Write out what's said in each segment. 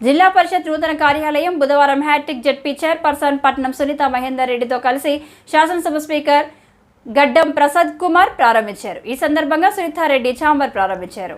జిల్లా పరిషత్ నూతన కార్యాలయం బుధవారం హ్యాట్రిక్ జడ్పీ చైర్పర్సన్ పట్నం సునీత మహేందర్ రెడ్డితో కలిసి శాసనసభ స్పీకర్ గడ్డం ప్రసాద్ కుమార్ ప్రారంభించారు. ఈ సందర్భంగా సునీతారెడ్డి ఛాంబర్ ప్రారంభించారు.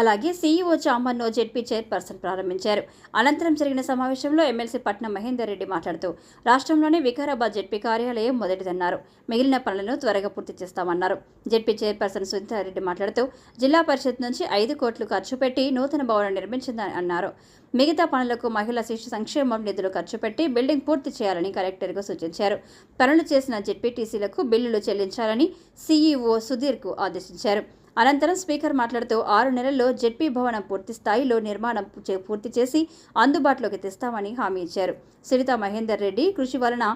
అలాగే సీఈఓ చామర్ను జెడ్పీ చైర్పర్సన్ ప్రారంభించారు. అనంతరం జరిగిన సమావేశంలో ఎమ్మెల్సీ పట్నం మహేందర్ రెడ్డి మాట్లాడుతూ రాష్ట్రంలోని వికారాబాద్ జెడ్పీ కార్యాలయం మొదటిదన్నారు. మిగిలిన పనులను త్వరగా పూర్తి చేస్తామన్నారు. జెడ్పీ చైర్పర్సన్ సునీతారెడ్డి మాట్లాడుతూ జిల్లా పరిషత్ నుంచి ఐదు కోట్లు ఖర్చు పెట్టి నూతన భవనం నిర్మించిందని అన్నారు. మిగతా పనులకు మహిళా శిశు సంక్షేమం నిధులు ఖర్చు పెట్టి బిల్డింగ్ పూర్తి చేయాలని కలెక్టర్కు సూచించారు. పనులు చేసిన జెడ్పీటీసీలకు బిల్లులు చెల్లించాలని సీఈఓ సుధీర్కు ఆదేశించారు. అనంతరం స్పీకర్ మాట్లాడుతూ ఆరు నెలల్లో జెడ్పీ భవనం పూర్తి స్థాయిలో నిర్మాణం పూర్తి చేసి అందుబాటులోకి తెస్తామని హామీ ఇచ్చారు. సునీత మహేందర్ రెడ్డి కృషి వలన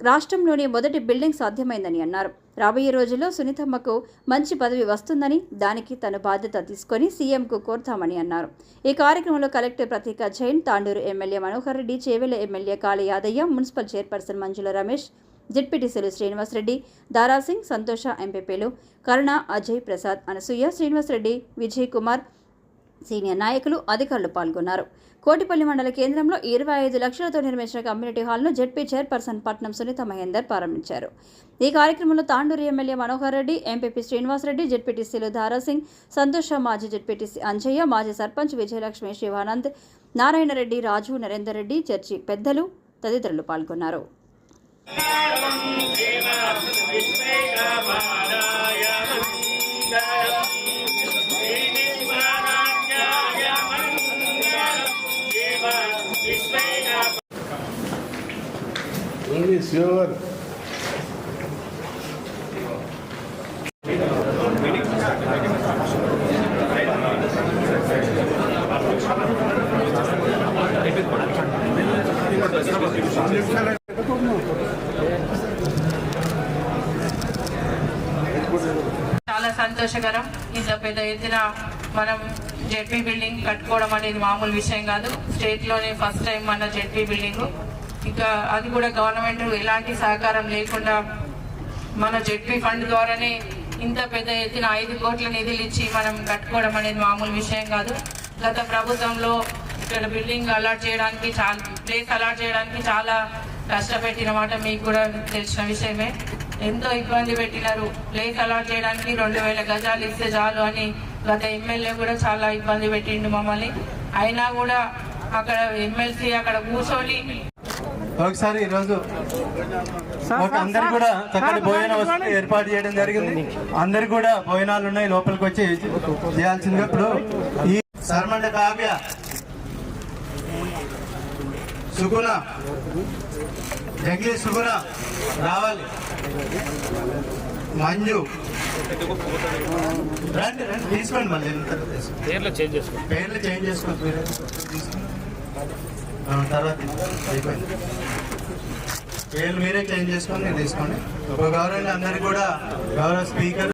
రాష్ట్రంలోని మొదటి బిల్డింగ్ సాధ్యమైందని అన్నారు. రాబోయే రోజుల్లో సునీతమ్మకు మంచి పదవి వస్తుందని దానికి తను బాధ్యత తీసుకొని సీఎంకు కోరుతామని అన్నారు. ఈ కార్యక్రమంలో collector Prateek Jain Tandur MLA Manohar Reddy Chevella MLA Kale Yadaiah municipal chairperson Manjula Ramesh జెడ్పీటీసీలు శ్రీనివాసరెడ్డి దారాసింగ్ సంతోష ఎంపీపీలు కరుణ అజయ్ ప్రసాద్ అనసూయ శ్రీనివాసరెడ్డి విజయ్ కుమార్ సీనియర్ నాయకులు అధికారులు పాల్గొన్నారు. కోటిపల్లి మండల కేంద్రంలో ఇరవై ఐదు లక్షలతో నిర్మించిన కమ్యూనిటీ హాల్ను జెడ్పీ చైర్పర్సన్ పట్నం సునీత మహేందర్ ప్రారంభించారు. ఈ కార్యక్రమంలో తాండూరు ఎమ్మెల్యే మనోహర్ రెడ్డి ఎంపీపీ శ్రీనివాసరెడ్డి జెడ్పీటీసీలు దారాసింగ్ సంతోష మాజీ జెడ్పీటీసీ అంజయ్య మాజీ సర్పంచ్ విజయలక్ష్మి శివానంద్ నారాయణరెడ్డి రాజు నరేందర్ రెడ్డి చర్చి పెద్దలు తదితరులు పాల్గొన్నారు. senhora. Thank you. చాలా సంతోషకరం. ఇంత పెద్ద ఎత్తున మనం జెడ్పీ బిల్డింగ్ కట్టుకోవడం అనేది మామూలు విషయం కాదు. స్టేట్లోనే ఫస్ట్ టైం మన జెడ్పీ బిల్డింగ్. ఇంకా అది కూడా గవర్నమెంట్ ఎలాంటి సహకారం లేకుండా మన జెడ్పీ ఫండ్ ద్వారానే ఇంత పెద్ద ఎత్తున ఐదు కోట్ల నిధులు ఇచ్చి మనం కట్టుకోవడం అనేది మామూలు విషయం కాదు. గత ప్రభుత్వంలో ఇక్కడ బిల్డింగ్ అలాట్ చేయడానికి చాలా ప్లేస్ అలాట్ చేయడానికి చాలా కష్టపెట్టిన మాట మీకు కూడా తెలిసిన విషయమే. ఎంతో ఇబ్బంది పెట్టినారు? ప్లేస్ అలాట్ చేయడానికి రెండు వేల గజాలు ఇస్తే చాలు అని గత ఎమ్మెల్యే కూడా చాలా ఇబ్బంది పెట్టిండు మమ్మల్ని. అయినా కూడా అక్కడ ఎమ్మెల్సీ అక్కడ కూర్చొని ఒకసారి ఈరోజు అందరు కూడా చక్కటి భోజన వసతి ఏర్పాటు చేయడం జరిగింది. అందరు కూడా భోజనాలు ఉన్నాయి లోపలికి వచ్చి చేయాల్సిందిగా ఇప్పుడు ఈ సర్మండ కావ్య సుగుణ. జగ్లీ సుగుణ. రావాలి. మంజు. రండి రండి తీసుకోండి మళ్ళీ. పేర్లు చేంజ్ చేసుకోండి. పేర్లు చేంజ్ చేసుకోండి తర్వాత అయిపోయింది. పేర్లు మీరే చేంజ్ చేసుకొని మీరు తీసుకోండి. ఒక గౌరవం అందరికి కూడా గౌరవ స్పీకర్